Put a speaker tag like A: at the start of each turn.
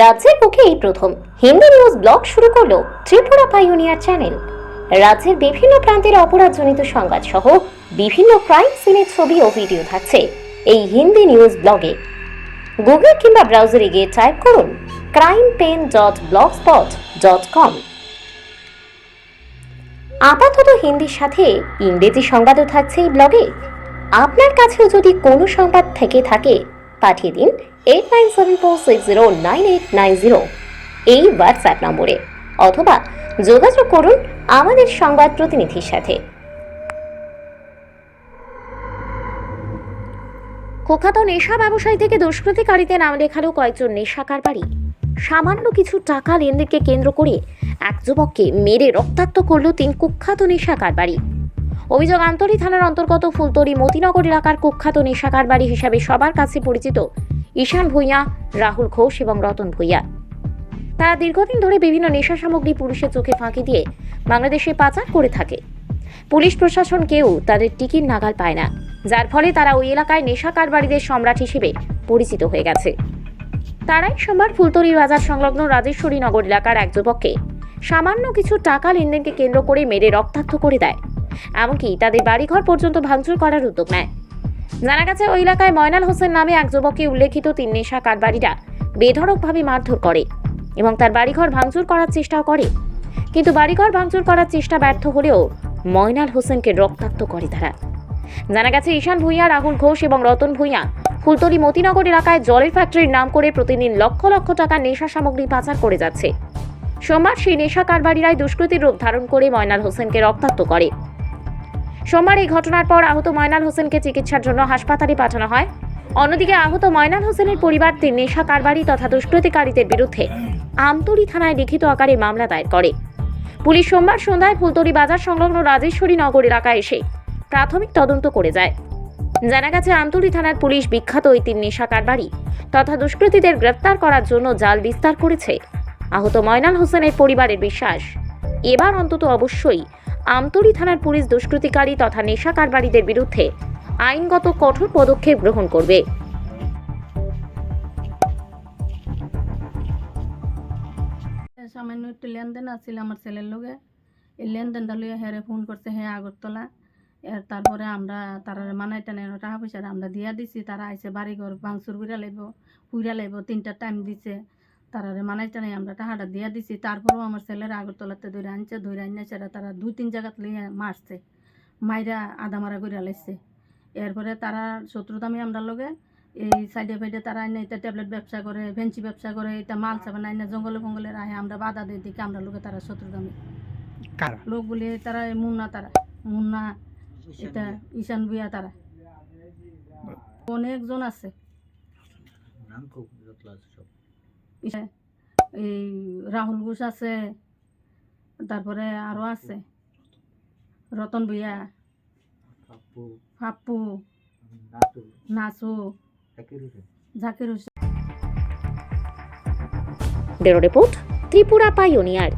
A: রাজ্যের বুকে এই প্রথম। হিন্দি নিউজ ব্লগ শুরু করল ত্রিপুরা পাইওনিয়ার চ্যানেল। রাজ্যের বিভিন্ন প্রান্তের অপরাধজনিত সংবাদ সহ বিভিন্ন ক্রাইম সিনের ছবি ও ভিডিও থাকছে এই হিন্দি নিউজ ব্লগে। গুগল কিংবা ব্রাউজারে গিয়ে টাইপ করুন crime pen dot blog spot dot com আপাতত হিন্দির সাথে ইংরেজি সংবাদও থাকছে এই ব্লগে। আপনার কাছেও যদি কোনো সংবাদ থেকে থাকে, পাঠিয়ে দিন eight nine seven four six zero nine eight nine zero এই হোয়াটসঅ্যাপ নম্বরে অথবা যোগাযোগ করুন আমাদের সংবাদ প্রতিনিধির সাথে। কুখ্যাত নেশা ব্যবসায়ী থেকে দুষ্কৃতিকারীতে নাম লেখালো কয়েকজন নেশা কারবারি সামান্য কিছু টাকা লেনদেনকে কেন্দ্র করে এক যুবককে মেরে রক্তাক্ত করল তিন কুখ্যাত নেশা কারবারি অভিযোগ আন্তরি থানার অন্তর্গত ফুলতরি মতিনগর এলাকার কুখ্যাত নেশা কারবারি হিসাবে সবার কাছে পরিচিত ঈশান ভূঁইয়া, রাহুল ঘোষ এবং রতন ভূঁইয়া। তারা দীর্ঘদিন ধরে বিভিন্ন নেশা সামগ্রী পুলিশের চোখে ফাঁকি দিয়ে বাংলাদেশে পাচার করে থাকে। পুলিশ প্রশাসন কেউ তাদের টিকিট নাগাল পায় না, যার ফলে তারা ওই এলাকায় নেশা কারবারিদের সম্রাট হিসেবে পরিচিত হয়ে গেছে। তারাই সোমবার ফুলতরি বাজার সংলগ্ন রাজেশ্বরী নগর এলাকার এক যুবককে সামান্য কিছু টাকা লেনদেনকে কেন্দ্র করে মেরে রক্তাক্ত করে দেয়। এমনকি তাদের বাড়িঘর পর্যন্ত ভাঙচুর করার উদ্যোগ নেয়। জানা গেছে, ওই এলাকায় ময়নাল হোসেন নামে এক যুবককে উল্লেখিত তিন নেশা কারবারিরা বেধড়কভাবে মারধর করে এবং তার বাড়িঘর ভাঙচুর করার চেষ্টাও করে। কিন্তু বাড়িঘর ভাঙচুর করার চেষ্টা ব্যর্থ হলেও ময়নাল হোসেনকে রক্তাক্ত করে তারা। জানা গেছে, ঈশান ভূঁইয়া, রাহুল ঘোষ এবং রতন ভূঁইয়া ফুলতলি মতিনগর এলাকায় জলের ফ্যাক্টরির নাম করে প্রতিদিন লক্ষ লক্ষ টাকা নেশা সামগ্রী পাচার করে যাচ্ছে। সোমবার সেই নেশা কারবারিরাই দুষ্কৃতির রূপ ধারণ করে ময়নাল হোসেনকে রক্তাক্ত করে। সোমবার এই ঘটনার পর আহত ময়নাল হোসেনকে চিকিৎসার জন্য হাসপাতালে পাঠানো হয়। অন্যদিকে আহত ময়নাল হোসেনের পরিবার তিন নেশা কারবারি তথা দুষ্কৃতিকারীদের বিরুদ্ধে আমতলী থানায় লিখিত আকারে মামলা দায়ের করে। পুলিশ সোমবার সন্ধ্যায় ফুলতলি বাজার সংলগ্ন রাজেশ্বরী নগর এলাকায় এসে প্রাথমিক তদন্ত করে যায়। জানা গেছে, আমতলী থানার পুলিশ বিখ্যাত ওই তিন নেশা কারবারি তথা দুষ্কৃতীদের গ্রেপ্তার করার জন্য জাল বিস্তার করেছে। আহত ময়নাল হোসেনের পরিবারের বিশ্বাস, এবার অন্তত অবশ্যই আমতলী থানার পুলিশ দুষ্কৃতিকারী তথা নেশা কারবারিদের বিরুদ্ধে আইনগত কঠোর পদক্ষেপ গ্রহণ করবে।
B: সামান্য একটু লেনদেন আছিল আমার ছেলের লগে। এই লেনদেনটা লইয়া হেরে ফোন করছে হ্যাঁ আগরতলা। এর তারপরে আমরা তারা মানাই টানে টাকা পয়সা আমরা দিয়া দিছি, তারা আইসে বাড়ি ঘর ভাঙচুর কইরা লাইব, কুইরা লাইব তিনটা টাইম দিছে। তারারে মানাই টানে আমরা টাকাটা দিয়া দিছি। তারপরেও আমার ছেলেরা আগরতলাতে ধরে আনছে ধরে আনছে সেটা তারা দুই তিন জায়গাত লইয়া মারছে মাইরা আধা মারা কইরা লাইছে। এরপরে তারা শত্রুতামি আমরা লগে এই সাইডে ফাইডে তারা আইনে এটা ট্যাবলেট ব্যবসা করে ভেঞ্চি ব্যবসা করে এটা মাল চাবান আইনে জঙ্গলে ফঙ্গলে রাহে আমরা বাধা দিই দিকে আমরা লোকে তারা শত্রুতামি।
C: কারা?
B: লোক বলি তারা মুন্না তারা মুন্না এটা ঈশান ভুইয়া তারা। অনেকজন আছে। ইসা- এই রাহুল ঘোষ আছে তারপরে আরও আছে Ratan Bhuiyan Pappu Nachu Zakir Hossain.
A: Report Tripura Pioneer.